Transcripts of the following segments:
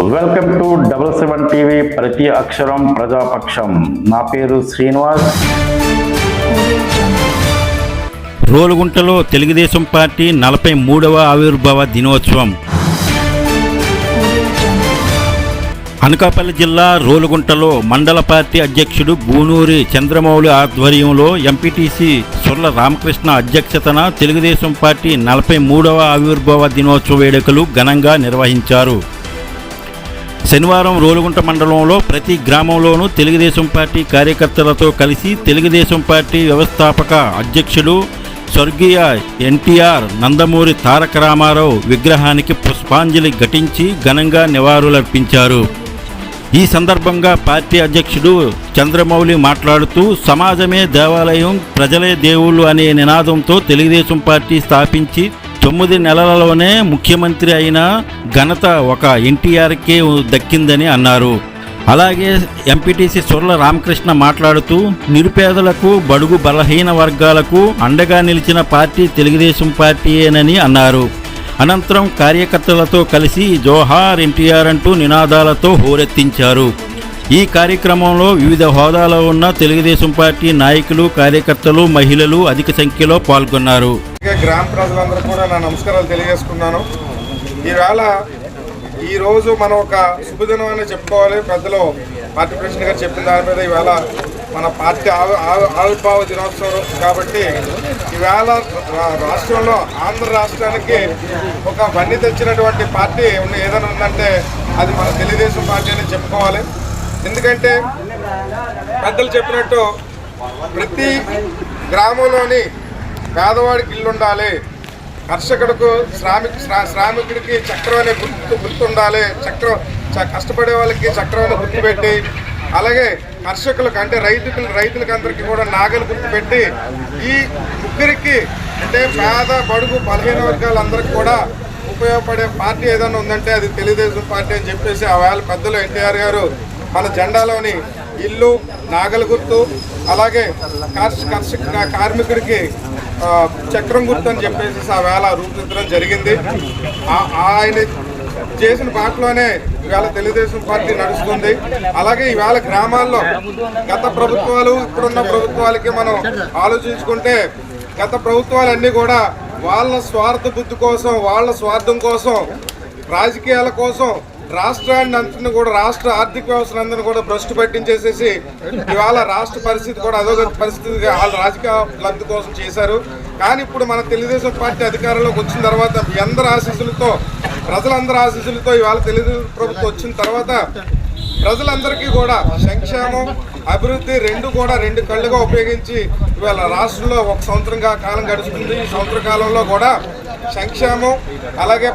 Welcome to double seven TV ప్రతి అక్షరం ప్రజాపక్షం. నా పేరు శ్రీనివాస్. రోలుగుంటలో తెలుగుదేశం పార్టీ నలభై మూడవ ఆవిర్భావ దినోత్సవం. అనకాపల్లి జిల్లా రోలుగుంటలో మండల పార్టీ అధ్యక్షుడు బూనూరి చంద్రమౌళి ఆధ్వర్యంలో ఎంపీటీసీ సుర్ల రామకృష్ణ అధ్యక్షతన తెలుగుదేశం పార్టీ నలభై మూడవ ఆవిర్భావ దినోత్సవ వేడుకలు ఘనంగా నిర్వహించారు. శనివారం రోలుగుంట మండలంలో ప్రతి గ్రామంలోనూ తెలుగుదేశం పార్టీ కార్యకర్తలతో కలిసి తెలుగుదేశం పార్టీ వ్యవస్థాపక అధ్యక్షుడు స్వర్గీయ ఎన్టీఆర్ నందమూరి తారక రామారావు విగ్రహానికి పుష్పాంజలి ఘటించి ఘనంగా నివాళులర్పించారు. ఈ సందర్భంగా పార్టీ అధ్యక్షుడు చంద్రమౌళి మాట్లాడుతూ సమాజమే దేవాలయం ప్రజలే దేవుళ్ళు అనే నినాదంతో తెలుగుదేశం పార్టీ స్థాపించి తొమ్మిది నెలలలోనే ముఖ్యమంత్రి అయిన ఘనత ఒక ఎన్టీఆర్కే దక్కిందని అన్నారు. అలాగే ఎంపీటీసీ సుర్ల రామకృష్ణ మాట్లాడుతూ నిరుపేదలకు బడుగు బలహీన వర్గాలకు అండగా నిలిచిన పార్టీ తెలుగుదేశం పార్టీయేనని అన్నారు. అనంతరం కార్యకర్తలతో కలిసి జోహార్ ఎన్టీఆర్ అంటూ నినాదాలతో హోరెత్తించారు. ఈ కార్యక్రమంలో వివిధ హోదాలో ఉన్న తెలుగుదేశం పార్టీ నాయకులు కార్యకర్తలు మహిళలు అధిక సంఖ్యలో పాల్గొన్నారు. గ్రామ ప్రజలందరూ కూడా నా నమస్కారాలు తెలియజేసుకున్నాను. ఈవేళ ఈరోజు మనం ఒక శుభదినం అని చెప్పుకోవాలి. పెద్దలు పార్టీ ప్రెసిడెంట్ గారు చెప్పిన దాని మీద ఈవేళ మన పార్టీ ఆవి ఆవి- ఆవిర్భావ దినోత్సవం కాబట్టి ఈవేళ రాష్ట్రంలో ఆంధ్ర రాష్ట్రానికి ఒక వన్ని తెచ్చినటువంటి పార్టీ ఉన్న ఏదైనా ఉందంటే అది మన తెలుగుదేశం పార్టీ అని చెప్పుకోవాలి. ఎందుకంటే పెద్దలు చెప్పినట్టు ప్రతి గ్రామంలోని పేదవాడికి ఇల్లు ఉండాలి కర్షకుడికి శ్రామిక శ్రా- శ్రామికుడికి చక్రం అనే గుర్తు గుర్తు ఉండాలి చక్రం చ- కష్టపడే వాళ్ళకి చక్రం అనే గుర్తు పెట్టి అలాగే కర్షకులకు అంటే రైతుకు రైతులకు అందరికీ కూడా నాగలు గుర్తు పెట్టి ఈ ముగ్గురికి అంటే పేద బడుగు బలహీన వర్గాలందరికీ కూడా ఉపయోగపడే పార్టీ ఏదైనా ఉందంటే అది తెలుగుదేశం పార్టీ అని చెప్పేసి ఆ వేళ పెద్దలు ఎన్టీఆర్ గారు మన జెండాలోని ఇల్లు నాగల గుర్తు అలాగే కర్ష కర్షక కార్మికుడికి చక్రం గుర్తు అని చెప్పేసి ఆ వేళ రూపొందించడం జరిగింది. ఆ- ఆయన చేసిన బాటలోనే ఈవేళ తెలుగుదేశం పార్టీ నడుస్తుంది. అలాగే ఈవేళ గ్రామాల్లో గత ప్రభుత్వాలు ఇప్పుడున్న ప్రభుత్వాలకి మనం ఆలోచించుకుంటే గత ప్రభుత్వాలన్నీ కూడా వాళ్ళ స్వార్థ బుద్ధి కోసం వాళ్ళ స్వార్థం కోసం రాజకీయాల కోసం రాష్ట్రాన్ని అంతా కూడా రాష్ట్ర ఆర్థిక వ్యవస్థను అందరిని కూడా భ్రష్టు పట్టించేసేసి ఇవాళ రాష్ట్ర పరిస్థితి కూడా అదొక పరిస్థితిగా వాళ్ళ రాజకీయ లబ్ధి కోసం చేశారు. కానీ ఇప్పుడు మన తెలుగుదేశం పార్టీ అధికారంలోకి వచ్చిన తర్వాత మీ అందరి ఆశీస్సులతో ప్రజలందరి ఆశీస్సులతో ఇవాళ తెలుగుదేశం ప్రభుత్వం వచ్చిన తర్వాత ప్రజలందరికీ కూడా సంక్షేమం అభివృద్ధి రెండు కూడా రెండు కళ్ళుగా ఉపయోగించి ఇవాళ రాష్ట్రంలో ఒక సంవత్సరంగా కాలం గడుస్తుంది. ఈ సంవత్సర కాలంలో కూడా సంక్షేమం అలాగే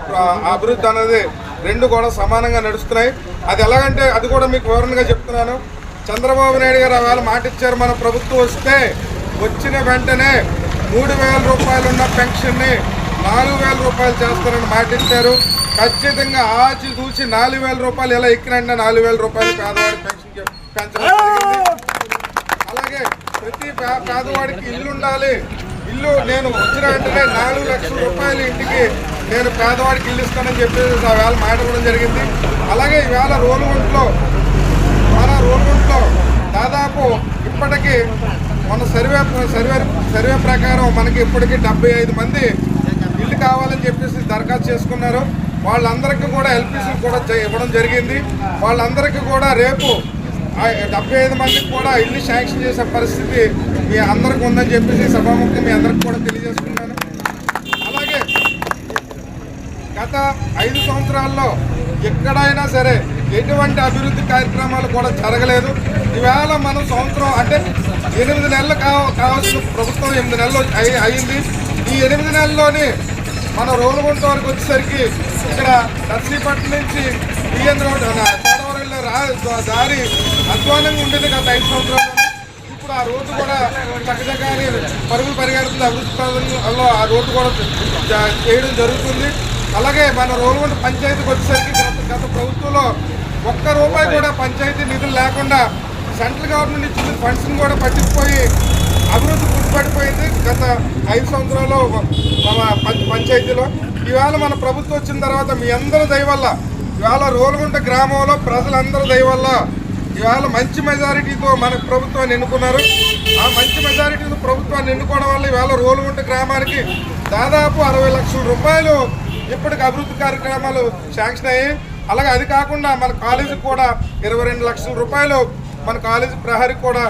అభివృద్ధి అనేది రెండు కూడా సమానంగా నడుస్తున్నాయి. అది ఎలాగంటే అది కూడా మీకు వివరణగా చెప్తున్నాను. చంద్రబాబు నాయుడు గారు ఆవేళ మాట ఇచ్చారు మన ప్రభుత్వం వస్తే వచ్చిన వెంటనే మూడు వేల రూపాయలు ఉన్న పెన్షన్ని నాలుగు వేల రూపాయలు చేస్తారని మాట ఇచ్చారు. ఖచ్చితంగా ఆచి చూసి నాలుగు వేల రూపాయలు ఎలా ఎక్కినంటే నాలుగు వేల రూపాయలు పేదవాడి పెన్షన్ పెంచడం అలాగే ప్రతి పేదవాడికి ఇల్లు ఉండాలి. ఇల్లు నేను వచ్చిన వెంటనే నాలుగు లక్షల రూపాయలు ఇంటికి నేను పేదవాడికి ఇల్లు ఇస్తానని చెప్పేసి ఆ వేళ మాట్లాడడం జరిగింది. అలాగే ఈవేళ రోలుగుంట్లో మన రోలుగుంట్లో దాదాపు ఇప్పటికీ మన సర్వే సర్వే సర్వే ప్రకారం మనకి ఇప్పటికీ డెబ్బై ఐదు మంది ఇల్లు కావాలని చెప్పేసి దరఖాస్తు చేసుకున్నారు. వాళ్ళందరికీ కూడా ఎల్పిసి కూడా ఇవ్వడం జరిగింది. వాళ్ళందరికీ కూడా రేపు డెబ్బై ఐదు మందికి కూడా ఇల్లు శాంక్షన్ చేసే పరిస్థితి మీ అందరికి ఉందని చెప్పేసి సభాముఖం మీ అందరికి కూడా తెలియజేసుకున్నాను అలాగే గత ఐదు సంవత్సరాల్లో ఎక్కడైనా సరే ఎటువంటి అభివృద్ధి కార్యక్రమాలు కూడా జరగలేదు. ఈవేళ మనం సంవత్సరం అంటే ఎనిమిది నెలలు కావ కావాల్సిన ప్రభుత్వం ఎనిమిది నెలలు అయింది. ఈ ఎనిమిది నెలల్లోని మన రోలుగుంట వరకు వచ్చేసరికి ఇక్కడ నర్సీపట్నం నుంచి బిఎన్ రోడ్ రా దారి అధ్వానంగా ఉండేది గత ఐదు సంవత్సరాలు ఇప్పుడు ఆ రోడ్డు కూడా చక్కచక్కని పరుగులు పరిగెడుతుంది. అభివృద్ధి పనులలో ఆ రోడ్డు కూడా చేయడం జరుగుతుంది. అలాగే మన రోలుగుంట పంచాయతీకి వచ్చేసరికి గత ప్రభుత్వంలో ఒక్క రూపాయి కూడా పంచాయతీ నిధులు లేకుండా సెంట్రల్ గవర్నమెంట్ ఇచ్చిన ఫండ్స్ని కూడా పట్టిపోయి అభివృద్ధి గుర్తుపడిపోయింది గత ఐదు సంవత్సరాల్లో మన పంచాయతీలో. ఈవేళ మన ప్రభుత్వం వచ్చిన తర్వాత మీ అందరి దయవల్ల ఇవాళ రోలుగుంట గ్రామంలో ప్రజలందరి దయవల్ల ఇవాళ మంచి మెజారిటీతో మన ప్రభుత్వాన్ని ఎన్నుకున్నారు. ఆ మంచి మెజారిటీతో ప్రభుత్వాన్ని ఎన్నుకోవడం వల్ల ఇవాళ రోలుగుంట గ్రామానికి దాదాపు అరవై లక్షల రూపాయలు ఇప్పటికి అభివృద్ధి కార్యక్రమాలు శాంక్షన్ అయ్యాయి. అలాగే అది కాకుండా మన కాలేజీకి కూడా ఇరవై రెండు లక్షల రూపాయలు మన కాలేజీ ప్రహరికి కూడా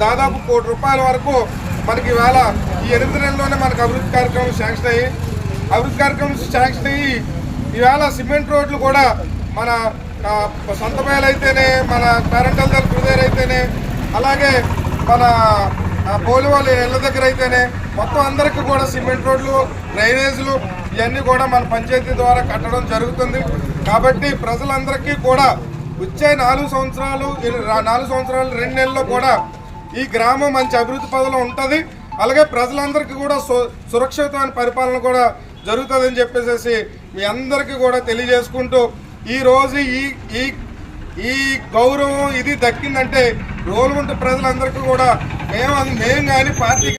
దాదాపు కోటి రూపాయల వరకు మనకి ఇవాళ ఈ ఎనిమిది నెలలోనే మనకు అభివృద్ధి కార్యక్రమాలు శాంక్షన్ అయ్యి అభివృద్ధి కార్యక్రమం శాంక్షన్ అయ్యి ఈవేళ సిమెంట్ రోడ్లు కూడా మన సొంత అయితేనే మన పేరెంటల్ దగ్గర కుదేరు అయితేనే అలాగే మన ఆ, పోలి వాళ్ళ ఇళ్ళ దగ్గర అయితేనే మొత్తం అందరికీ కూడా సిమెంట్ రోడ్లు డ్రైనేజీలు ఇవన్నీ కూడా మన పంచాయతీ ద్వారా కట్టడం జరుగుతుంది. కాబట్టి ప్రజలందరికీ కూడా వచ్చే నాలుగు సంవత్సరాలు నాలుగు సంవత్సరాలు రెండు నెలల్లో కూడా ఈ గ్రామం మంచి అభివృద్ధి పదవిలో ఉంటుంది. అలాగే ప్రజలందరికీ కూడా సు సురక్షితమైన పరిపాలన కూడా జరుగుతుందని చెప్పేసి మీ అందరికీ కూడా తెలియజేసుకుంటూ ఈరోజు ఈ ఈ ఈ గౌరవం ఇది దక్కిందంటే రోలుగుంట ప్రజలందరికీ కూడా మేము మేము కానీ పార్టీకి